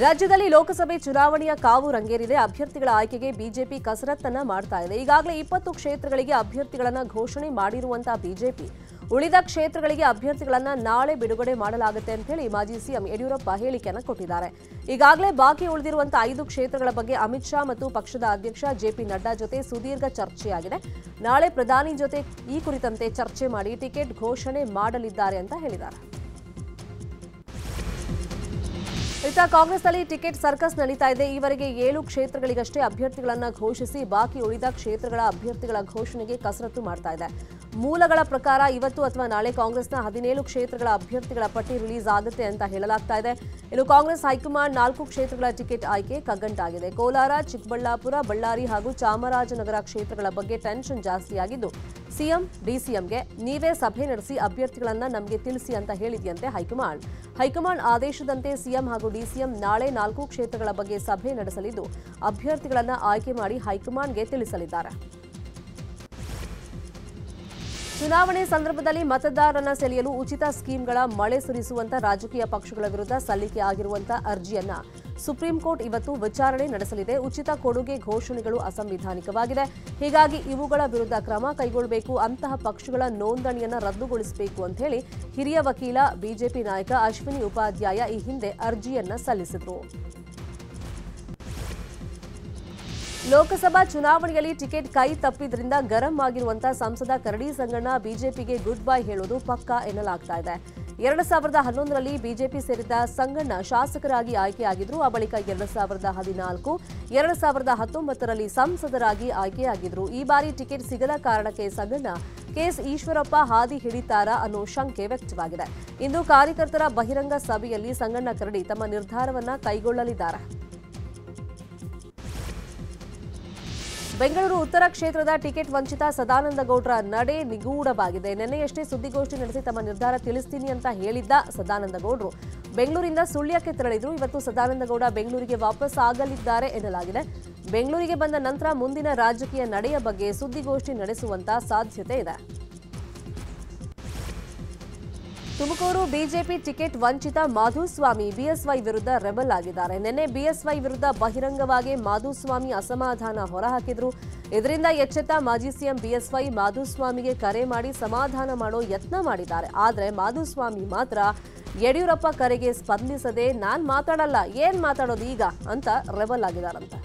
ರಾಜ್ಯದಲ್ಲಿ ಲೋಕಸಭೆ ಚುನಾವಣೆಯ ಕಾವು ರಂಗೇರಿದೆ. ಅಭ್ಯರ್ಥಿಗಳ ಆಯ್ಕೆಗೆ ಬಿಜೆಪಿ ಕಸರತ್ತನ್ನ ಮಾಡ್ತಾ ಇದೆ. ಈಗಾಗಲೇ ಇಪ್ಪತ್ತು ಕ್ಷೇತ್ರಗಳಿಗೆ ಅಭ್ಯರ್ಥಿಗಳನ್ನ ಘೋಷಣೆ ಮಾಡಿರುವಂತಹ ಬಿಜೆಪಿ. ಉಳಿದ ಕ್ಷೇತ್ರಗಳಿಗೆ ಅಭ್ಯರ್ಥಿಗಳನ್ನ ನಾಳೆ ಬಿಡುಗಡೆ ಮಾಡಲಾಗುತ್ತೆ ಅಂತ ಹೇಳಿ ಮಾಜಿ ಸಿಎಂ ಯಡಿಯೂರಪ್ಪ ಹೇಳಿಕೆಯನ್ನು ಕೊಟ್ಟಿದ್ದಾರೆ. ಈಗಾಗಲೇ ಬಾಕಿ ಉಳಿದಿರುವಂತಹ ಐದು ಕ್ಷೇತ್ರಗಳ ಬಗ್ಗೆ ಅಮಿತ್ ಶಾ ಮತ್ತು ಪಕ್ಷದ ಅಧ್ಯಕ್ಷ ಜೆಪಿ ನಡ್ಡಾ ಜೊತೆ ಸುದೀರ್ಘ ಚರ್ಚೆಯಾಗಿದೆ. ನಾಳೆ ಪ್ರಧಾನಿ ಜೊತೆ ಈ ಕುರಿತಂತೆ ಚರ್ಚೆ ಮಾಡಿ ಟಿಕೆಟ್ ಘೋಷಣೆ ಮಾಡಲಿದ್ದಾರೆ ಅಂತ ಹೇಳಿದ್ದಾರೆ. ಇತ್ತ ಕಾಂಗ್ರೆಸ್ನಲ್ಲಿ ಟಿಕೆಟ್ ಸರ್ಕಸ್ ನಡೀತಾ ಇದೆ. ಈವರೆಗೆ ಏಳು ಕ್ಷೇತ್ರಗಳಿಗಷ್ಟೇ ಅಭ್ಯರ್ಥಿಗಳನ್ನು ಘೋಷಿಸಿ, ಬಾಕಿ ಉಳಿದ ಕ್ಷೇತ್ರಗಳ ಅಭ್ಯರ್ಥಿಗಳ ಘೋಷಣೆಗೆ ಕಸರತ್ತು ಮಾಡ್ತಾ ಇದೆ. ಮೂಲಗಳ ಪ್ರಕಾರ ಇವತ್ತು ಅಥವಾ ನಾಳೆ ಕಾಂಗ್ರೆಸ್ನ ಹದಿನೇಳು ಕ್ಷೇತ್ರಗಳ ಅಭ್ಯರ್ಥಿಗಳ ಪಟ್ಟಿ ರಿಲೀಸ್ ಆಗುತ್ತೆ ಅಂತ ಹೇಳಲಾಗ್ತಾ ಇದೆ. ಇನ್ನು ಕಾಂಗ್ರೆಸ್ ಹೈಕಮಾಂಡ್ ನಾಲ್ಕು ಕ್ಷೇತ್ರಗಳ ಟಿಕೆಟ್ ಆಯ್ಕೆ ಕಗ್ಗಂಟಾಗಿದೆ. ಕೋಲಾರ, ಚಿಕ್ಕಬಳ್ಳಾಪುರ, ಬಳ್ಳಾರಿ ಹಾಗೂ ಚಾಮರಾಜನಗರ ಕ್ಷೇತ್ರಗಳ ಬಗ್ಗೆ ಟೆನ್ಷನ್ ಜಾಸ್ತಿಯಾಗಿದ್ದು ಸಿಎಂ, ಡಿಸಿಎಂಗೆ ನೀವೇ ಸಭೆ ನಡೆಸಿ ಅಭ್ಯರ್ಥಿಗಳನ್ನ ನಮಗೆ ತಿಳಿಸಿ ಅಂತ ಹೇಳಿದೆಯಂತೆ ಹೈಕಮಾಂಡ್. ಹೈಕಮಾಂಡ್ ಆದೇಶದಂತೆ ಸಿಎಂ ಹಾಗೂ ಡಿಸಿಎಂ ನಾಳೆ ನಾಲ್ಕು ಕ್ಷೇತ್ರಗಳ ಬಗ್ಗೆ ಸಭೆ ನಡೆಸಲಿದ್ದು, ಅಭ್ಯರ್ಥಿಗಳನ್ನ ಆಯ್ಕೆ ಮಾಡಿ ಹೈಕಮಾಂಡ್ಗೆ ತಿಳಿಸಲಿದ್ದಾರೆ. ಚುನಾವಣೆ ಸಂದರ್ಭದಲ್ಲಿ ಮತದಾರರನ್ನ ಸೆಳೆಯಲು ಉಚಿತ ಸ್ಕೀಮ್ಗಳ ಮಳೆ ಸುರಿಸುವಂತ ರಾಜಕೀಯ ಪಕ್ಷಗಳ ವಿರುದ್ಧ ಸಲ್ಲಿಕೆ ಆಗಿರುವಂತಹ ಅರ್ಜಿಯನ್ನ ಸುಪ್ರೀಂ ಕೋರ್ಟ್ ಇವತ್ತು ವಿಚಾರಣೆ ನಡೆಸಲಿದೆ. ಉಚಿತ ಕೊಡುಗೆ ಘೋಷಣೆಗಳು ಅಸಂವಿಧಾನಿಕವಾಗಿದೆ. ಹೀಗಾಗಿ ಇವುಗಳ ವಿರುದ್ಧ ಕ್ರಮ ಕೈಗೊಳ್ಳಬೇಕು. ಅಂತಹ ಪಕ್ಷಗಳ ನೋಂದಣಿಯನ್ನು ರದ್ದುಗೊಳಿಸಬೇಕು ಅಂತ ಹೇಳಿ ಹಿರಿಯ ವಕೀಲ, ಬಿಜೆಪಿ ನಾಯಕ ಅಶ್ವಿನಿ ಉಪಾಧ್ಯಾಯ ಈ ಹಿಂದೆ ಅರ್ಜಿಯನ್ನ ಸಲ್ಲಿಸಿದ್ರು. ಲೋಕಸಭಾ ಚುನಾವಣೆಯಲ್ಲಿ ಟಿಕೆಟ್ ಕೈ ತಪ್ಪಿದ್ರಿಂದ ಗರಂ ಆಗಿರುವಂತಹ ಸಂಸದ ಕರಡಿ ಸಂಗಣ್ಣ ಬಿಜೆಪಿಗೆ ಗುಡ್ ಬೈ ಹೇಳೋದು ಪಕ್ಕಾ ಎನ್ನಲಾಗ್ತಾ ಇದೆ. ಎರಡು ಸಾವಿರದ ಹನ್ನೊಂದರಲ್ಲಿ ಬಿಜೆಪಿ ಸೇರಿದ ಸಂಗಣ್ಣ ಶಾಸಕರಾಗಿ ಆಯ್ಕೆಯಾಗಿದ್ರು. ಆ ಬಳಿಕ ಎರಡು ಸಾವಿರದ ಹದಿನಾಲ್ಕು, ಎರಡು ಸಾವಿರದ ಹತ್ತೊಂಬತ್ತರಲ್ಲಿ ಸಂಸದರಾಗಿ ಆಯ್ಕೆಯಾಗಿದ್ರು. ಈ ಬಾರಿ ಟಿಕೆಟ್ ಸಿಗದ ಕಾರಣಕ್ಕೆ ಸಂಗಣ್ಣ ಕೆಎಸ್ ಈಶ್ವರಪ್ಪ ಹಾದಿ ಹಿಡಿತಾರಾ ಅನ್ನೋ ಶಂಕೆ ವ್ಯಕ್ತವಾಗಿದೆ. ಇಂದು ಕಾರ್ಯಕರ್ತರ ಬಹಿರಂಗ ಸಭೆಯಲ್ಲಿ ಸಂಗಣ್ಣ ಕರಡಿ ತಮ್ಮ ನಿರ್ಧಾರವನ್ನ ಕೈಗೊಳ್ಳಲಿದ್ದಾರೆ. ಬೆಂಗಳೂರು ಉತ್ತರ ಕ್ಷೇತ್ರದ ಟಿಕೆಟ್ ವಂಚಿತ ಸದಾನಂದ ಗೌಡ್ರ ನಡೆ ನಿಗೂಢವಾಗಿದೆ. ನಿನ್ನೆಯಷ್ಟೇ ಸುದ್ದಿಗೋಷ್ಠಿ ನಡೆಸಿ ತಮ್ಮ ನಿರ್ಧಾರ ತಿಳಿಸ್ತೀನಿ ಅಂತ ಹೇಳಿದ್ದ ಸದಾನಂದ ಗೌಡ್ರು. ಬೆಂಗಳೂರಿಂದ ಸುಳ್ಯಕ್ಕೆ ತೆರಳಿದ್ರು. ಇವತ್ತು ಸದಾನಂದ ಗೌಡ ಬೆಂಗಳೂರಿಗೆ ವಾಪಸ್ ಆಗಲಿದ್ದಾರೆ ಎನ್ನಲಾಗಿದೆ. ಬೆಂಗಳೂರಿಗೆ ಬಂದ ನಂತರ ಮುಂದಿನ ರಾಜಕೀಯ ನಡೆಯ ಬಗ್ಗೆ ಸುದ್ದಿಗೋಷ್ಠಿ ನಡೆಸುವಂತ ಸಾಧ್ಯತೆ ಇದೆ. ತುಮಕೂರು ಬಿಜೆಪಿ ಟಿಕೆಟ್ ವಂಚಿತ ಮಾಧುಸ್ವಾಮಿ ಬಿಎಸ್ವೈ ವಿರುದ್ಧ ರೆಬಲ್ ಆಗಿದ್ದಾರೆ. ನಿನ್ನೆ ಬಿಎಸ್ವೈ ವಿರುದ್ಧ ಬಹಿರಂಗವಾಗಿ ಮಾಧುಸ್ವಾಮಿ ಅಸಮಾಧಾನ ಹೊರಹಾಕಿದ್ರು. ಇದರಿಂದ ಎಚ್ಚೆತ್ತ ಮಾಜಿ ಸಿಎಂ ಬಿಎಸ್ವೈ ಮಾಧುಸ್ವಾಮಿಗೆ ಕರೆ ಮಾಡಿ ಸಮಾಧಾನ ಮಾಡೋ ಯತ್ನ ಮಾಡಿದ್ದಾರೆ. ಆದರೆ ಮಾಧುಸ್ವಾಮಿ ಮಾತ್ರ ಯಡಿಯೂರಪ್ಪ ಕರೆಗೆ ಸ್ಪಂದಿಸದೆ ನಾನ್ ಮಾತಾಡಲ್ಲ, ಏನ್ ಮಾತಾಡೋದು ಈಗ ಅಂತ ರೆಬಲ್ ಆಗಿದ್ದಾರಂತೆ.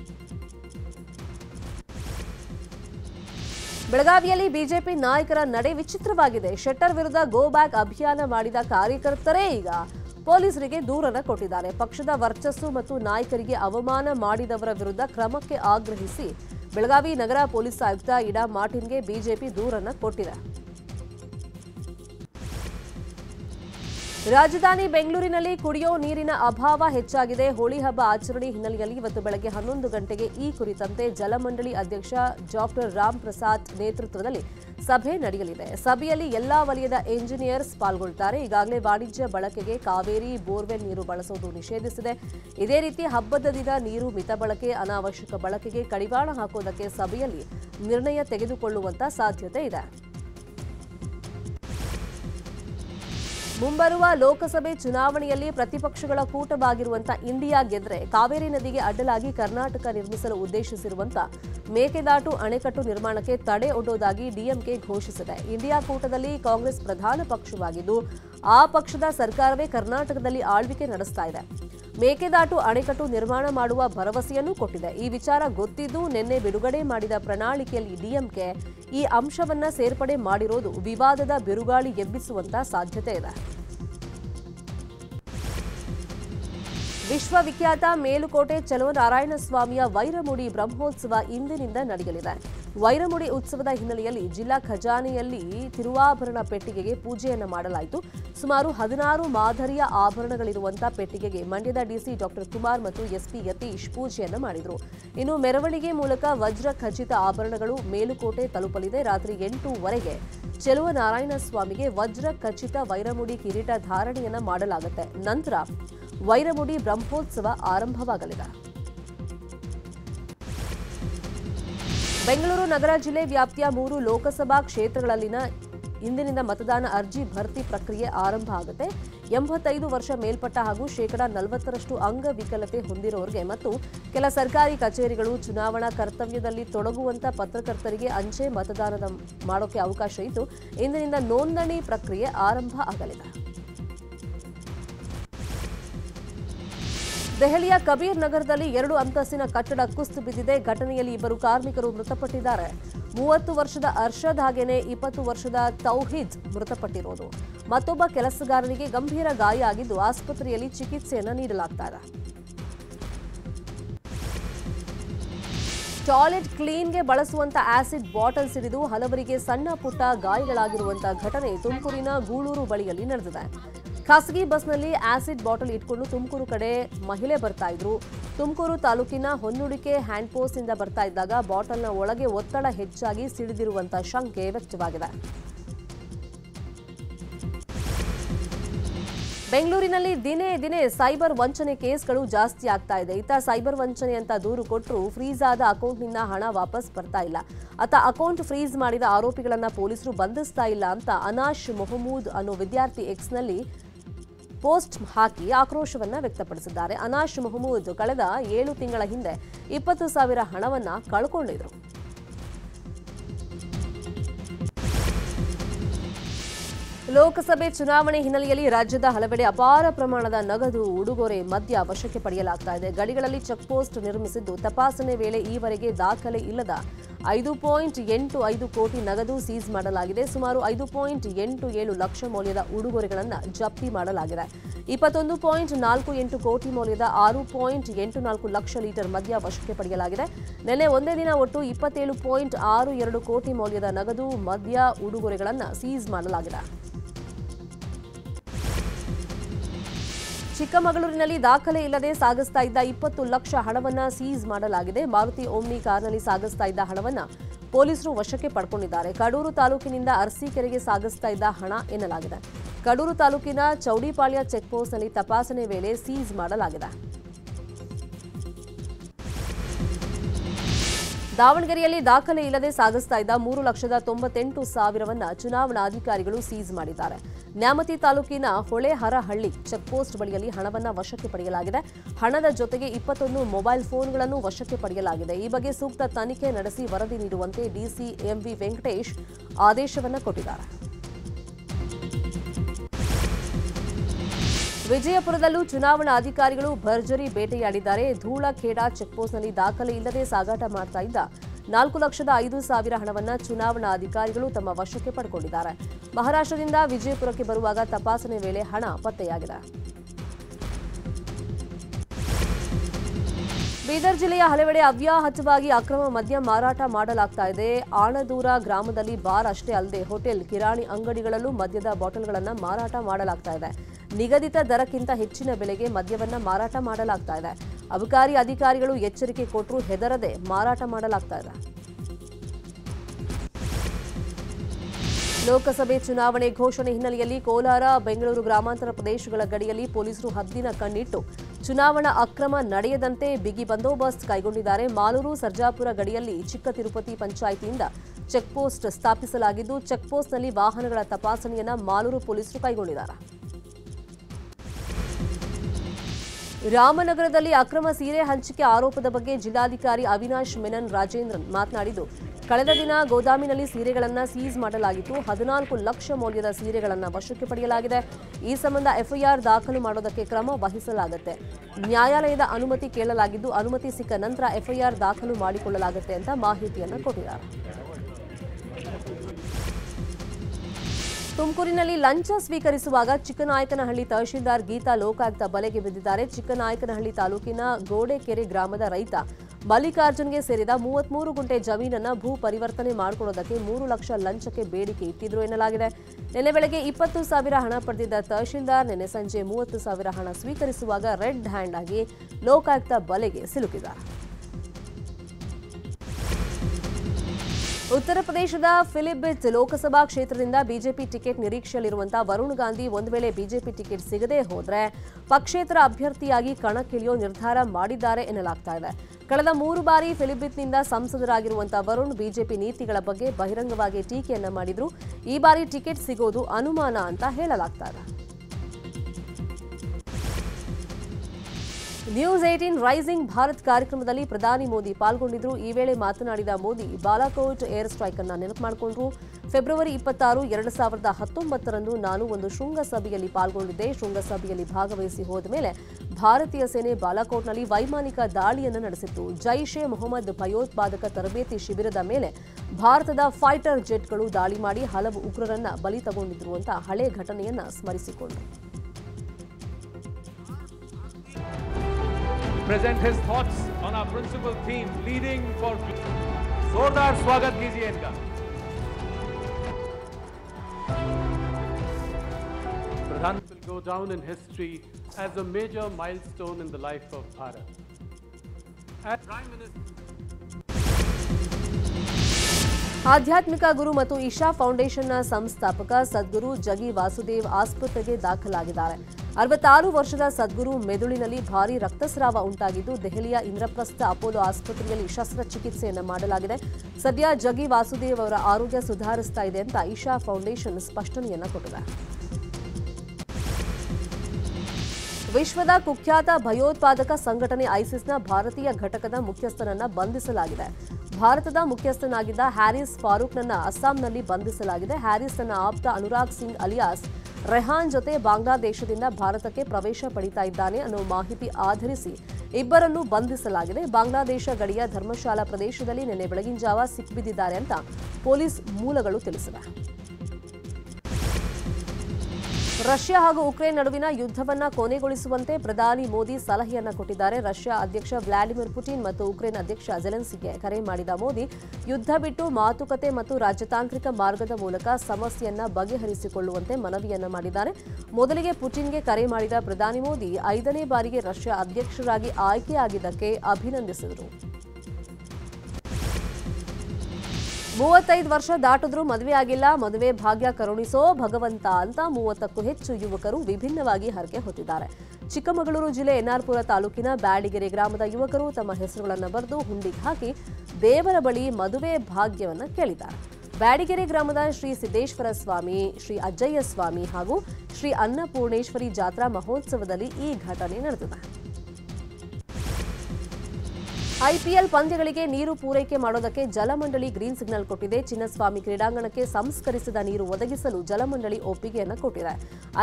ಬೆಳಗಾವಿಯಲ್ಲಿ ಬಿಜೆಪಿ ನಾಯಕರ ನಡೆ ವಿಚಿತ್ರವಾಗಿದೆ. ಶೆಟ್ಟರ್ ವಿರುದ್ಧ ಗೋ ಬ್ಯಾಕ್ ಅಭಿಯಾನ ಮಾಡಿದ ಕಾರ್ಯಕರ್ತರೇ ಈಗ ಪೊಲೀಸರಿಗೆ ದೂರನ್ನ ಕೊಟ್ಟಿದ್ದಾರೆ. ಪಕ್ಷದ ವರ್ಚಸ್ಸು ಮತ್ತು ನಾಯಕರಿಗೆ ಅವಮಾನ ಮಾಡಿದವರ ವಿರುದ್ಧ ಕ್ರಮಕ್ಕೆ ಆಗ್ರಹಿಸಿ ಬೆಳಗಾವಿ ನಗರ ಪೊಲೀಸ್ ಆಯುಕ್ತ ಇಡಾ ಮಾರ್ಟಿನ್ಗೆ ಬಿಜೆಪಿ ದೂರನ್ನು ಕೊಟ್ಟಿದೆ. ರಾಜಧಾನಿ ಬೆಂಗಳೂರಿನಲ್ಲಿ ಕುಡಿಯೋ ನೀರಿನ ಅಭಾವ ಹೆಚ್ಚಾಗಿದೆ. ಹೋಳಿ ಹಬ್ಬ ಆಚರಣೆ ಹಿನ್ನೆಲೆಯಲ್ಲಿ ಇವತ್ತು ಬೆಳಗ್ಗೆ ಹನ್ನೊಂದು ಗಂಟೆಗೆ ಈ ಕುರಿತಂತೆ ಜಲಮಂಡಳಿ ಅಧ್ಯಕ್ಷ ಡಾಕ್ಟರ್ ರಾಮ್ ಪ್ರಸಾದ್ ನೇತೃತ್ವದಲ್ಲಿ ಸಭೆ ನಡೆಯಲಿದೆ. ಸಭೆಯಲ್ಲಿ ಎಲ್ಲಾ ವಲಯದ ಎಂಜಿನಿಯರ್ಸ್ ಪಾಲ್ಗೊಳ್ಳುತ್ತಾರೆ. ಈಗಾಗಲೇ ವಾಣಿಜ್ಯ ಬಳಕೆಗೆ ಕಾವೇರಿ, ಬೋರ್ವೆಲ್ ನೀರು ಬಳಸುವುದು ನಿಷೇಧಿಸಿದೆ. ಇದೇ ರೀತಿ ಹಬ್ಬದ ದಿನ ನೀರು ಮಿತ ಬಳಕೆ, ಅನಾವಶ್ಯಕ ಬಳಕೆಗೆ ಕಡಿವಾಣ ಹಾಕುವುದಕ್ಕೆ ಸಭೆಯಲ್ಲಿ ನಿರ್ಣಯ ತೆಗೆದುಕೊಳ್ಳುವಂತ ಸಾಧ್ಯತೆ ಇದೆ. ಮುಂಬರುವ ಲೋಕಸಭೆ ಚುನಾವಣೆಯಲ್ಲಿ ಪ್ರತಿಪಕ್ಷಗಳ ಕೂಟವಾಗಿರುವಂತ ಇಂಡಿಯಾ ಗೆದ್ರೆ ಕಾವೇರಿ ನದಿಗೆ ಅಡ್ಡಲಾಗಿ ಕರ್ನಾಟಕ ನಿರ್ಮಿಸಲು ಉದ್ದೇಶಿಸಿರುವಂತ ಮೇಕೆದಾಟು ಅಣೆಕಟ್ಟು ನಿರ್ಮಾಣಕ್ಕೆ ತಡೆ ಒಡ್ಡೋದಾಗಿ ಡಿಎಂಕೆ ಘೋಷಿಸಿದೆ. ಇಂಡಿಯಾ ಕೂಟದಲ್ಲಿ ಕಾಂಗ್ರೆಸ್ ಪ್ರಧಾನ ಪಕ್ಷವಾಗಿದ್ದು, ಆ ಪಕ್ಷದ ಸರ್ಕಾರವೇ ಕರ್ನಾಟಕದಲ್ಲಿ ಆಳ್ವಿಕೆ ನಡೆಸ್ತಾ ಇದೆ. ಮೇಕೆದಾಟು ಅಣೆಕಟ್ಟು ನಿರ್ಮಾಣ ಮಾಡುವ ಭರವಸೆಯನ್ನು ಕೊಟ್ಟಿದೆ. ಈ ವಿಚಾರ ಗೊತ್ತಿದ್ದು ನಿನ್ನೆ ಬಿಡುಗಡೆ ಮಾಡಿದ ಪ್ರಣಾಳಿಕೆಯಲ್ಲಿ ಡಿಎಂಕೆ ಈ ಅಂಶವನ್ನ ಸೇರ್ಪಡೆ ಮಾಡಿರೋದು ವಿವಾದದ ಬಿರುಗಾಳಿ ಎಬ್ಬಿಸುವಂತ ಸಾಧ್ಯತೆ ಇದೆ. ವಿಶ್ವವಿಖ್ಯಾತ ಮೇಲುಕೋಟೆ ಚಲುವನಾರಾಯಣ ಸ್ವಾಮಿಯ ವೈರಮುಡಿ ಬ್ರಹ್ಮೋತ್ಸವ ಇಂದಿನಿಂದ ನಡೆಯಲಿದೆ. ವೈರಮುಡಿ ಉತ್ಸವದ ಹಿನ್ನೆಲೆಯಲ್ಲಿ ಜಿಲ್ಲಾ ಖಜಾನೆಯಲ್ಲಿ ತಿರುವಾಭರಣ ಪೆಟ್ಟಿಗೆಗೆ ಪೂಜೆಯನ್ನು ಮಾಡಲಾಯಿತು. ಸುಮಾರು ಹದಿನಾರು ಮಾದರಿಯ ಆಭರಣಗಳಿರುವಂತಹ ಪೆಟ್ಟಿಗೆಗೆ ಮಂಡ್ಯದ ಡಿಸಿ ಡಾಕ್ಟರ್ ಕುಮಾರ್ ಮತ್ತು ಎಸ್ಪಿ ಯತೀಶ್ ಪೂಜೆಯನ್ನು ಮಾಡಿದರು. ಇನ್ನು ಮೆರವಣಿಗೆ ಮೂಲಕ ವಜ್ರ ಖಚಿತ ಆಭರಣಗಳು ಮೇಲುಕೋಟೆ ತಲುಪಲಿದೆ. ರಾತ್ರಿ ಎಂಟೂವರೆಗೆ ಚೆಲುವ ನಾರಾಯಣ ಸ್ವಾಮಿಗೆ ವಜ್ರ ಖಚಿತ ವೈರಮುಡಿ ಕಿರೀಟ ಧಾರಣೆಯನ್ನ ಮಾಡಲಾಗುತ್ತೆ. ನಂತರ ವೈರಮುಡಿ ಬ್ರಹ್ಮೋತ್ಸವ ಆರಂಭವಾಗಲಿದೆ. ಬೆಂಗಳೂರು ನಗರ ಜಿಲ್ಲೆ ವ್ಯಾಪ್ತಿಯ ಮೂರು ಲೋಕಸಭಾ ಕ್ಷೇತ್ರಗಳಲ್ಲಿನ ಇಂದಿನಿಂದ ಮತದಾನ ಅರ್ಜಿ ಭರ್ತಿ ಪ್ರಕ್ರಿಯೆ ಆರಂಭ ಆಗುತ್ತೆ. ಎಂಬತ್ತೈದು ವರ್ಷ ಮೇಲ್ಪಟ್ಟ ಹಾಗೂ ಶೇಕಡಾ ನಲವತ್ತರಷ್ಟು ಅಂಗವಿಕಲತೆ ಹೊಂದಿರೋರಿಗೆ ಮತ್ತು ಕೆಲ ಸರ್ಕಾರಿ ಕಚೇರಿಗಳು ಚುನಾವಣಾ ಕರ್ತವ್ಯದಲ್ಲಿ ತೊಡಗುವಂತ ಪತ್ರಕರ್ತರಿಗೆ ಅಂಚೆ ಮತದಾನದ ಮಾಡೋಕೆ ಅವಕಾಶ ಇದ್ದು, ಇಂದಿನಿಂದ ನೋಂದಣಿ ಪ್ರಕ್ರಿಯೆ ಆರಂಭ ಆಗಲಿದೆ. ದೆಹಲಿಯ ಕಬೀರ್ ನಗರದಲ್ಲಿ ಎರಡು ಅಂತಸ್ತಿನ ಕಟ್ಟಡ ಕುಸ್ತು ಬಿದ್ದಿದೆ. ಘಟನೆಯಲ್ಲಿ ಇಬ್ಬರು ಕಾರ್ಮಿಕರು ಮೃತಪಟ್ಟಿದ್ದಾರೆ. ಮೂವತ್ತು ವರ್ಷದ ಅರ್ಷದ್ ಹಾಗೇನೆ ಇಪ್ಪತ್ತು ವರ್ಷದ ತೌಹಿದ್ ಮೃತಪಟ್ಟಿರೋದು ಮತ್ತೊಬ್ಬ ಕೆಲಸಗಾರನಿಗೆ ಗಂಭೀರ ಗಾಯ ಆಗಿದ್ದು ಆಸ್ಪತ್ರೆಯಲ್ಲಿ ಚಿಕಿತ್ಸೆಯನ್ನು ನೀಡಲಾಗ್ತಾ ಇದೆ ಟಾಯ್ಲೆಟ್ ಕ್ಲೀನ್ಗೆ ಬಳಸುವಂತ ಆಸಿಡ್ ಬಾಟಲ್ ಸಿಡಿದು ಹಲವರಿಗೆ ಸಣ್ಣ ಪುಟ್ಟ ಗಾಯಗಳಾಗಿರುವಂತಹ ಘಟನೆ ತುಮಕೂರಿನ ಗೂಳೂರು ಬಳಿಯಲ್ಲಿ ನಡೆದಿದೆ. ಖಾಸಗಿ ಬಸ್ನಲ್ಲಿ ಆಸಿಡ್ ಬಾಟಲ್ ಇಟ್ಕೊಂಡು ತುಮಕೂರು ಕಡೆ ಮಹಿಳೆ ಬರ್ತಾ ಇದ್ರು. ತುಮಕೂರು ತಾಲೂಕಿನ ಹೊನ್ನುಡಿಕೆ ಹ್ಯಾಂಡ್ ಪೋಸ್ಟ್ ಇಂದ ಬರ್ತಾ ಇದ್ದಾಗ ಬಾಟಲ್ನ ಒಳಗೆ ಒತ್ತಡ ಹೆಚ್ಚಾಗಿ ಸಿಡಿದಿರುವಂತಹ ಶಂಕೆ ವ್ಯಕ್ತವಾಗಿದೆ. ಬೆಂಗಳೂರಿನಲ್ಲಿ ದಿನೇ ದಿನೇ ಸೈಬರ್ ವಂಚನೆ ಕೇಸ್ಗಳು ಜಾಸ್ತಿ ಆಗ್ತಾ ಇದೆ. ಇತ್ತ ಸೈಬರ್ ವಂಚನೆ ಅಂತ ದೂರು ಕೊಟ್ಟರು ಫ್ರೀಸ್ ಆದ ಅಕೌಂಟ್ನಿಂದ ಹಣ ವಾಪಸ್ ಬರ್ತಾ ಇಲ್ಲ. ಆತ ಅಕೌಂಟ್ ಫ್ರೀಸ್ ಮಾಡಿದ ಆರೋಪಿಗಳನ್ನು ಪೊಲೀಸರು ಬಂಧಿಸ್ತಾ ಇಲ್ಲ ಅಂತ ಅನಾಶ್ ಮೊಹಮೂದ್ ಅನ್ನೋ ವಿದ್ಯಾರ್ಥಿ ಎಕ್ಸ್ನಲ್ಲಿ ಪೋಸ್ಟ್ ಹಾಕಿ ಆಕ್ರೋಶವನ್ನ ವ್ಯಕ್ತಪಡಿಸಿದ್ದಾರೆ. ಅನಾಶ್ ಮೊಹಮೂದ್ ಕಳೆದ ಏಳು ತಿಂಗಳ ಹಿಂದೆ ಇಪ್ಪತ್ತು ಸಾವಿರ ಹಣವನ್ನ ಕಳ್ಕೊಂಡಿದ್ರು. ಲೋಕಸಭೆ ಚುನಾವಣೆ ಹಿನ್ನೆಲೆಯಲ್ಲಿ ರಾಜ್ಯದ ಹಲವೆಡೆ ಅಪಾರ ಪ್ರಮಾಣದ ನಗದು ಉಡುಗೊರೆ ಮದ್ಯ ವಶಕ್ಕೆ ಪಡೆಯಲಾಗ್ತಾ ಇದೆ. ಗಡಿಗಳಲ್ಲಿ ಚೆಕ್ಪೋಸ್ಟ್ ನಿರ್ಮಿಸಿದ್ದು ತಪಾಸಣೆ ವೇಳೆ ಈವರೆಗೆ ದಾಖಲೆ ಇಲ್ಲದ ಐದು ಪಾಯಿಂಟ್ ಎಂಟು ಐದು ಕೋಟಿ ನಗದು ಸೀಸ್ ಮಾಡಲಾಗಿದೆ. ಸುಮಾರು ಐದು ಪಾಯಿಂಟ್ ಎಂಟು ಏಳು ಲಕ್ಷ ಮೌಲ್ಯದ ಉಡುಗೊರೆಗಳನ್ನು ಜಪ್ತಿ ಮಾಡಲಾಗಿದೆ. ಇಪ್ಪತ್ತೊಂದು ಪಾಯಿಂಟ್ ನಾಲ್ಕು ಎಂಟು ಕೋಟಿ ಮೌಲ್ಯದ ಆರು ಪಾಯಿಂಟ್ ಎಂಟು ನಾಲ್ಕು ಲಕ್ಷ ಲೀಟರ್ ಮದ್ಯ ವಶಕ್ಕೆ ಪಡೆಯಲಾಗಿದೆ. ನಿನ್ನೆ ಒಂದೇ ದಿನ ಒಟ್ಟು ಇಪ್ಪತ್ತೇಳು ಪಾಯಿಂಟ್ ಆರು ಎರಡು ಕೋಟಿ ಮೌಲ್ಯದ ನಗದು ಮದ್ಯ ಉಡುಗೊರೆಗಳನ್ನು ಸೀಸ್ ಮಾಡಲಾಗಿದೆ. ಚಿಕ್ಕಮಗಳೂರಿನಲ್ಲಿ ದಾಖಲೆ ಇಲ್ಲದೆ ಸಾಗಿಸ್ತಾ ಇದ್ದ ಇಪ್ಪತ್ತು ಲಕ್ಷ ಹಣವನ್ನ ಸೀಸ್ ಮಾಡಲಾಗಿದೆ. ಮಾರುತಿ ಓಮ್ನಿ ಕಾರ್ನಲ್ಲಿ ಸಾಗಿಸ್ತಾ ಇದ್ದ ಹಣವನ್ನ ಪೊಲೀಸರು ವಶಕ್ಕೆ ಪಡ್ಕೊಂಡಿದ್ದಾರೆ. ಕಡೂರು ತಾಲೂಕಿನಿಂದ ಅರಸೀಕೆರೆಗೆ ಸಾಗಿಸ್ತಾ ಇದ್ದ ಹಣ ಎನ್ನಲಾಗಿದೆ. ಕಡೂರು ತಾಲೂಕಿನ ಚೌಡಿಪಾಳ್ಯ ಚೆಕ್ಪೋಸ್ಟ್ನಲ್ಲಿ ತಪಾಸಣೆ ವೇಳೆ ಸೀಸ್ ಮಾಡಲಾಗಿದೆ. ದಾವಣಗೆರೆಯಲ್ಲಿ ದಾಖಲೆ ಇಲ್ಲದೆ ಸಾಗಿಸ್ತಾ ಇದ್ದ ಮೂರು ಲಕ್ಷದ ತೊಂಬತ್ತೆಂಟು ಸಾವಿರವನ್ನ ಚುನಾವಣಾ ಅಧಿಕಾರಿಗಳು ಸೀಸ್ ಮಾಡಿದ್ದಾರೆ. ನ್ಯಾಮತಿ ತಾಲೂಕಿನ ಹೊಳೆಹರಹಳ್ಳಿ ಚೆಕ್ಪೋಸ್ಟ್ ಬಳಿಯಲ್ಲಿ ಹಣವನ್ನ ವಶಕ್ಕೆ ಪಡೆಯಲಾಗಿದೆ. ಹಣದ ಜೊತೆಗೆ ಇಪ್ಪತ್ತೊಂದು ಮೊಬೈಲ್ ಫೋನ್ಗಳನ್ನು ವಶಕ್ಕೆ ಪಡೆಯಲಾಗಿದೆ. ಈ ಬಗ್ಗೆ ಸೂಕ್ತ ತನಿಖೆ ನಡೆಸಿ ವರದಿ ನೀಡುವಂತೆ ಡಿಸಿ ಎಂವಿ ವೆಂಕಟೇಶ್ ಆದೇಶವನ್ನ ಕೊಟ್ಟಿದ್ದಾರೆ. ವಿಜಯಪುರದಲ್ಲೂ ಚುನಾವಣಾ ಅಧಿಕಾರಿಗಳು ಭರ್ಜರಿ ಬೇಟೆಯಾಡಿದ್ದಾರೆ. ಧೂಳಖೇಡ ಚೆಕ್ಪೋಸ್ಟ್ನಲ್ಲಿ ದಾಖಲೆ ಇಲ್ಲದೆ ಸಾಗಾಟ ಮಾಡ್ತಾ ಇದ್ದ ನಾಲ್ಕು ಲಕ್ಷದ ಐದು ಸಾವಿರ ಹಣವನ್ನು ಚುನಾವಣಾ ಅಧಿಕಾರಿಗಳು ತಮ್ಮ ವಶಕ್ಕೆ ಪಡ್ಕೊಂಡಿದ್ದಾರೆ. ಮಹಾರಾಷ್ಟ್ರದಿಂದ ವಿಜಯಪುರಕ್ಕೆ ಬರುವಾಗ ತಪಾಸಣೆ ವೇಳೆ ಹಣ ಪತ್ತೆಯಾಗಿದೆ. ಬೀದರ್ ಜಿಲ್ಲೆಯ ಹಲವೆಡೆ ಅವ್ಯಾಹತವಾಗಿ ಅಕ್ರಮ ಮದ್ಯ ಮಾರಾಟ ಮಾಡಲಾಗ್ತಾ ಇದೆ. ಆಣದೂರ ಗ್ರಾಮದಲ್ಲಿ ಬಾರ್ ಅಷ್ಟೇ ಅಲ್ಲದೆ ಹೋಟೆಲ್, ಕಿರಾಣಿ ಅಂಗಡಿಗಳಲ್ಲೂ ಮದ್ಯದ ಬಾಟಲ್ಗಳನ್ನು ಮಾರಾಟ ಮಾಡಲಾಗ್ತಾ ಇದೆ. ನಿಗದಿತ ದರಕ್ಕಿಂತ ಹೆಚ್ಚಿನ ಬೆಲೆಗೆ ಮದ್ಯವನ್ನ ಮಾರಾಟ ಮಾಡಲಾಗ್ತಾ ಇದೆ. ಅಬಕಾರಿ ಅಧಿಕಾರಿಗಳು ಎಚ್ಚರಿಕೆ ಕೊಟ್ಟರೂ ಹೆದರದೆ ಮಾರಾಟ ಮಾಡಲಾಗ್ತಾ ಇದೆ. ಲೋಕಸಭೆ ಚುನಾವಣೆ ಘೋಷಣೆ ಹಿನ್ನೆಲೆಯಲ್ಲಿ ಕೋಲಾರ, ಬೆಂಗಳೂರು ಗ್ರಾಮಾಂತರ ಪ್ರದೇಶಗಳ ಗಡಿಯಲ್ಲಿ ಪೊಲೀಸರು ಹದ್ದಿನ ಕಣ್ಣಿಟ್ಟು. ಚುನಾವಣಾ ಅಕ್ರಮ ನಡೆಯದಂತೆ ಬಿಗಿ ಬಂದೋಬಸ್ತ್ ಕೈಗೊಂಡಿದ್ದಾರೆ. ಮಾಲೂರು, ಸರ್ಜಾಪುರ ಗಡಿಯಲ್ಲಿ ಚಿಕ್ಕ ತಿರುಪತಿ ಪಂಚಾಯಿತಿಯಿಂದ ಚೆಕ್ಪೋಸ್ಟ್ ಸ್ಥಾಪಿಸಲಾಗಿದ್ದು, ಚೆಕ್ಪೋಸ್ಟ್ನಲ್ಲಿ ವಾಹನಗಳ ತಪಾಸಣೆಯನ್ನು ಮಾಲೂರು ಪೊಲೀಸರು ಕೈಗೊಂಡಿದ್ದಾರೆ. ರಾಮನಗರದಲ್ಲಿ ಅಕ್ರಮ ಸೀರೆ ಹಂಚಿಕೆ ಆರೋಪದ ಬಗ್ಗೆ ಜಿಲ್ಲಾಧಿಕಾರಿ ಅವಿನಾಶ್ ಮೆನನ್ ರಾಜೇಂದ್ರನ್ ಮಾತನಾಡಿದ್ದು, ಕಳೆದ ದಿನ ಗೋದಾಮಿನಲ್ಲಿ ಸೀರೆಗಳನ್ನು ಸೀಸ್ ಮಾಡಲಾಗಿತ್ತು. ಹದಿನಾಲ್ಕು ಲಕ್ಷ ಮೌಲ್ಯದ ಸೀರೆಗಳನ್ನು ವಶಕ್ಕೆ ಪಡೆಯಲಾಗಿದೆ. ಈ ಸಂಬಂಧ ಎಫ್ಐಆರ್ ದಾಖಲು ಮಾಡೋದಕ್ಕೆ ಕ್ರಮ ವಹಿಸಲಾಗುತ್ತೆ. ನ್ಯಾಯಾಲಯದ ಅನುಮತಿ ಕೇಳಲಾಗಿದ್ದು, ಅನುಮತಿ ಸಿಕ್ಕ ನಂತರ ಎಫ್ಐಆರ್ ದಾಖಲು ಮಾಡಿಕೊಳ್ಳಲಾಗುತ್ತೆ ಅಂತ ಮಾಹಿತಿಯನ್ನು ಕೊಟ್ಟಿದ್ದಾರೆ. ತುಮಕೂರಿನಲ್ಲಿ ಲಂಚ ಸ್ವೀಕರಿಸುವಾಗ ಚಿಕ್ಕನಾಯಕನಹಳ್ಳಿ ತಹಶೀಲ್ದಾರ್ ಗೀತಾ ಲೋಕಾಯುಕ್ತ ಬಲೆಗೆ ಬಿದ್ದಿದ್ದಾರೆ. ಚಿಕ್ಕನಾಯಕನಹಳ್ಳಿ ತಾಲೂಕಿನ ಗೋಡೆಕೆರೆ ಗ್ರಾಮದ ರೈತ ಮಲ್ಲಿಕಾರ್ಜುನ್ಗೆ ಸೇರಿದ ಮೂವತ್ಮೂರು ಗುಂಟೆ ಜಮೀನನ್ನು ಭೂ ಪರಿವರ್ತನೆ ಮಾಡಿಕೊಳ್ಳೋದಕ್ಕೆ ಮೂರು ಲಕ್ಷ ಲಂಚಕ್ಕೆ ಬೇಡಿಕೆ ಇಟ್ಟಿದ್ರು ಎನ್ನಲಾಗಿದೆ. ನಿನ್ನೆ ಬೆಳಗ್ಗೆ ಇಪ್ಪತ್ತು ಸಾವಿರ ಹಣ ಪಡೆದಿದ್ದ ತಹಶೀಲ್ದಾರ್ ನಿನ್ನೆ ಸಂಜೆ ಮೂವತ್ತು ಸಾವಿರ ಹಣ ಸ್ವೀಕರಿಸುವಾಗ ರೆಡ್ ಹ್ಯಾಂಡ್ ಆಗಿ ಲೋಕಾಯುಕ್ತ ಬಲೆಗೆ ಸಿಲುಕಿದ್ದಾರೆ. ಉತ್ತರ ಪ್ರದೇಶದ ಫಿಲಿಬಿತ್ ಲೋಕಸಭಾ ಕ್ಷೇತ್ರದಿಂದ ಬಿಜೆಪಿ ಟಿಕೆಟ್ ನಿರೀಕ್ಷೆಯಲ್ಲಿರುವಂತಹ ವರುಣ್ ಗಾಂಧಿ ಒಂದು ವೇಳೆ ಬಿಜೆಪಿ ಟಿಕೆಟ್ ಸಿಗದೇ ಹೋದ್ರೆ ಪಕ್ಷೇತರ ಅಭ್ಯರ್ಥಿಯಾಗಿ ಕಣಕ್ಕಿಳಿಯೋ ನಿರ್ಧಾರ ಮಾಡಿದ್ದಾರೆ ಎನ್ನಲಾಗ್ತಾ ಇದೆ. ಕಳೆದ ಮೂರು ಬಾರಿ ಫಿಲಿಬಿತ್ನಿಂದ ಸಂಸದರಾಗಿರುವಂತಹ ವರುಣ್ ಬಿಜೆಪಿ ನೀತಿಗಳ ಬಗ್ಗೆ ಬಹಿರಂಗವಾಗಿ ಟೀಕೆಯನ್ನ ಮಾಡಿದ್ರು. ಈ ಬಾರಿ ಟಿಕೆಟ್ ಸಿಗೋದು ಅನುಮಾನ ಅಂತ ಹೇಳಲಾಗ್ತಾ ಇದೆ. ನ್ಯೂಸ್ ಏಟೀನ್ ರೈಸಿಂಗ್ ಭಾರತ್ ಕಾರ್ಯಕ್ರಮದಲ್ಲಿ ಪ್ರಧಾನಿ ಮೋದಿ ಪಾಲ್ಗೊಂಡಿದ್ರು. ಈ ವೇಳೆ ಮಾತನಾಡಿದ ಮೋದಿ, ಬಾಲಾಕೋಟ್ ಏರ್ ಸ್ಟ್ರೈಕ್ ಅನ್ನ ನೆನಪು ಮಾಡಿಕೊಂಡ್ರು. ಫೆಬ್ರವರಿ ಇಪ್ಪತ್ತಾರು, ಎರಡು ಸಾವಿರದ ಹತ್ತೊಂಬತ್ತರಂದು ನಾನು ಒಂದು ಶೃಂಗಸಭೆಯಲ್ಲಿ ಪಾಲ್ಗೊಂಡಿದ್ದೆ. ಶೃಂಗಸಭೆಯಲ್ಲಿ ಭಾಗವಹಿಸಿ ಹೋದ ಮೇಲೆ ಭಾರತೀಯ ಸೇನೆ ಬಾಲಾಕೋಟ್ನಲ್ಲಿ ವೈಮಾನಿಕ ದಾಳಿಯನ್ನು ನಡೆಸಿತ್ತು. ಜೈಷ್ ಎ ಮೊಹಮ್ಮದ್ ಭಯೋತ್ಪಾದಕ ತರಬೇತಿ ಶಿಬಿರದ ಮೇಲೆ ಭಾರತದ ಫೈಟರ್ ಜೆಟ್ಗಳು ದಾಳಿ ಮಾಡಿ ಹಲವು ಉಗ್ರರನ್ನ ಬಲಿ ತಗೊಂಡಿದ್ರು ಅಂತ ಹಳೆ ಘಟನೆಯನ್ನ ಸ್ಮರಿಸಿಕೊಂಡರು. present his thoughts on our principal theme leading for जोरदार स्वागत कीजिए इनका Pradhan will go down in history as a major milestone in the life of Bharat. As Prime Minister ಆಧ್ಯಾತ್ಮಿಕ ಗುರು ಮತ್ತು ಇಶಾ ಫೌಂಡೇಶನ್ನ ಸಂಸ್ಥಾಪಕ ಸದ್ಗುರು ಜಗಿ ವಾಸುದೇವ್ ಆಸ್ಪತ್ರೆಗೆ ದಾಖಲಾಗಿದ್ದಾರೆ ಅರವತ್ತಾರು ವರ್ಷದ ಸದ್ಗುರು ಮೆದುಳಿನಲ್ಲಿ ಭಾರೀ ರಕ್ತಸ್ರಾವ ಉಂಟಾಗಿದ್ದು ದೆಹಲಿಯ ಇಂದ್ರಪ್ರಸ್ಥ ಅಪೋಲೋ ಆಸ್ಪತ್ರೆಯಲ್ಲಿ ಶಸ್ತ್ರಚಿಕಿತ್ಸೆಯನ್ನು ಮಾಡಲಾಗಿದೆ. ಸದ್ಯ ಜಗಿ ವಾಸುದೇವ್ ಅವರ ಆರೋಗ್ಯ ಸುಧಾರಿಸ್ತಾ ಇದೆ ಅಂತ ಇಶಾ ಫೌಂಡೇಶನ್ ಸ್ಪಷ್ಟನೆಯನ್ನ ಕೊಟ್ಟಿದೆ. ವಿಶ್ವದ ಕುಖ್ಯಾತ ಭಯೋತ್ಪಾದಕ ಸಂಘಟನೆ ಐಸಿಸ್ನ ಭಾರತೀಯ ಘಟಕದ ಮುಖ್ಯಸ್ಥನನ್ನ ಬಂಧಿಸಲಾಗಿದೆ. ಭಾರತದ ಮುಖ್ಯಸ್ಥನಾಗಿದ್ದ ಹ್ಯಾರಿಸ್ ಫಾರೂಕ್ನನ್ನ ಅಸ್ಸಾಂನಲ್ಲಿ ಬಂಧಿಸಲಾಗಿದೆ. ಹ್ಯಾರಿಸ್ ತನ್ನ ಆಪ್ತ ಅನುರಾಗ್ ಸಿಂಗ್ ಅಲಿಯಾಸ್ ರೆಹಾನ್ ಜೊತೆ ಬಾಂಗ್ಲಾದೇಶದಿಂದ ಭಾರತಕ್ಕೆ ಪ್ರವೇಶ ಪಡಿತಾ ಇದ್ದಾನೆ ಅನ್ನೋ ಮಾಹಿತಿ ಆಧರಿಸಿ ಇಬ್ಬರನ್ನು ಬಂಧಿಸಲಾಗಿದೆ. ಬಾಂಗ್ಲಾದೇಶ ಗಡಿಯ ಧರ್ಮಶಾಲಾ ಪ್ರದೇಶದಲ್ಲಿ ನಿನ್ನೆ ಬೆಳಗಿನ ಜಾವ ಸಿಕ್ಕಿಬಿದ್ದಿದ್ದಾರೆ ಅಂತ ಪೊಲೀಸ್ ಮೂಲಗಳು ತಿಳಿಸಿವೆ. ರಷ್ಯಾ ಹಾಗೂ ಉಕ್ರೇನ್ ನಡುವಿನ ಯುದ್ಧವನ್ನ ಕೊನೆಗೊಳಿಸುವಂತೆ ಪ್ರಧಾನಿ ಮೋದಿ ಸಲಹೆಯನ್ನ ಕೊಟ್ಟಿದ್ದಾರೆ. ರಷ್ಯಾ ಅಧ್ಯಕ್ಷ ವ್ಲಾಡಿಮಿರ್ ಪುಟಿನ್ ಮತ್ತು ಉಕ್ರೇನ್ ಅಧ್ಯಕ್ಷ ಜೆಲೆನ್ಸಿಗೆ ಕರೆ ಮಾಡಿದ ಮೋದಿ, ಯುದ್ಧ ಬಿಟ್ಟು ಮಾತುಕತೆ ಮತ್ತು ರಾಜತಾಂತ್ರಿಕ ಮಾರ್ಗದ ಮೂಲಕ ಸಮಸ್ಯೆಯನ್ನ ಬಗೆಹರಿಸಿಕೊಳ್ಳುವಂತೆ ಮನವಿಯನ್ನ ಮಾಡಿದ್ದಾರೆ. ಮೊದಲಿಗೆ ಪುಟಿನ್ಗೆ ಕರೆ ಮಾಡಿದ ಪ್ರಧಾನಿ ಮೋದಿ, ಐದನೇ ಬಾರಿಗೆ ರಷ್ಯಾ ಅಧ್ಯಕ್ಷರಾಗಿ ಆಯ್ಕೆಯಾಗಿದ್ದಕ್ಕೆ ಅಭಿನಂದಿಸಿದರು. ಮೂವತ್ತೈದು ವರ್ಷ ದಾಟಿದ್ರೂ ಮದುವೆ ಆಗಿಲ್ಲ, ಮದುವೆ ಭಾಗ್ಯ ಕರುಣಿಸೋ ಭಗವಂತ ಅಂತ ಮೂವತ್ತಕ್ಕೂ ಹೆಚ್ಚು ಯುವಕರು ವಿಭಿನ್ನವಾಗಿ ಹರಕೆ ಹೊತ್ತಿದ್ದಾರೆ. ಚಿಕ್ಕಮಗಳೂರು ಜಿಲ್ಲೆ ಎನ್ಆರ್ಪುರ ತಾಲೂಕಿನ ಬ್ಯಾಡಿಗೆರೆ ಗ್ರಾಮದ ಯುವಕರು ತಮ್ಮ ಹೆಸರುಗಳನ್ನು ಬರೆದು ಹುಂಡಿಗೆ ಹಾಕಿ ದೇವರ ಬಳಿ ಮದುವೆ ಭಾಗ್ಯವನ್ನು ಕೇಳಿದ್ದಾರೆ. ಬ್ಯಾಡಿಗೆರೆ ಗ್ರಾಮದ ಶ್ರೀ ಸಿದ್ದೇಶ್ವರ ಸ್ವಾಮಿ, ಶ್ರೀ ಅಜ್ಜಯ್ಯ ಸ್ವಾಮಿ ಹಾಗೂ ಶ್ರೀ ಅನ್ನಪೂರ್ಣೇಶ್ವರಿ ಜಾತ್ರಾ ಮಹೋತ್ಸವದಲ್ಲಿ ಈ ಘಟನೆ ನಡೆದಿದೆ. ಐಪಿಎಲ್ ಪಂದ್ಯಗಳಿಗೆ ನೀರು ಪೂರೈಕೆ ಮಾಡೋದಕ್ಕೆ ಜಲಮಂಡಳಿ ಗ್ರೀನ್ ಸಿಗ್ನಲ್ ಕೊಟ್ಟಿದೆ. ಚಿನ್ನಸ್ವಾಮಿ ಕ್ರೀಡಾಂಗಣಕ್ಕೆ ಸಂಸ್ಕರಿಸಿದ ನೀರು ಒದಗಿಸಲು ಜಲಮಂಡಳಿ ಒಪ್ಪಿಗೆಯನ್ನು ಕೊಟ್ಟಿದೆ.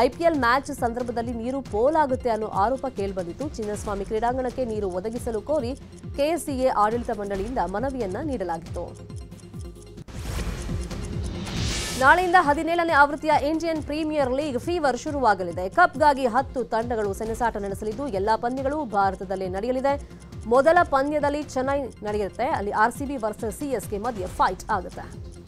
ಐಪಿಎಲ್ ಮ್ಯಾಚ್ ಸಂದರ್ಭದಲ್ಲಿ ನೀರು ಪೋಲಾಗುತ್ತೆ ಅನ್ನೋ ಆರೋಪ ಕೇಳಿಬಂದಿತ್ತು. ಚಿನ್ನಸ್ವಾಮಿ ಕ್ರೀಡಾಂಗಣಕ್ಕೆ ನೀರು ಒದಗಿಸಲು ಕೋರಿ ಕೆಎಸ್ಸಿಎ ಆಡಳಿತ ಮಂಡಳಿಯಿಂದ ಮನವಿಯನ್ನ ನೀಡಲಾಗಿತ್ತು. ನಾಳೆಯಿಂದ ಹದಿನೇಳನೇ ಆವೃತ್ತಿಯ ಇಂಡಿಯನ್ ಪ್ರೀಮಿಯರ್ ಲೀಗ್ ಫೀವರ್ ಶುರುವಾಗಲಿದೆ. ಕಪ್ಗಾಗಿ ಹತ್ತು ತಂಡಗಳು ಸೆಣಸಾಟ ನಡೆಸಲಿದ್ದು, ಎಲ್ಲಾ ಪಂದ್ಯಗಳು ಭಾರತದಲ್ಲೇ ನಡೆಯಲಿದೆ. ಮೊದಲ ಪಂದ್ಯದಲ್ಲಿ ಚೆನ್ನೈ ನಡೆಯುತ್ತೆ. ಅಲ್ಲಿ ಆರ್ಸಿಬಿ ವರ್ಸಸ್ ಸಿಎಸ್ಕೆ ಮಧ್ಯೆ ಫೈಟ್ ಆಗುತ್ತೆ.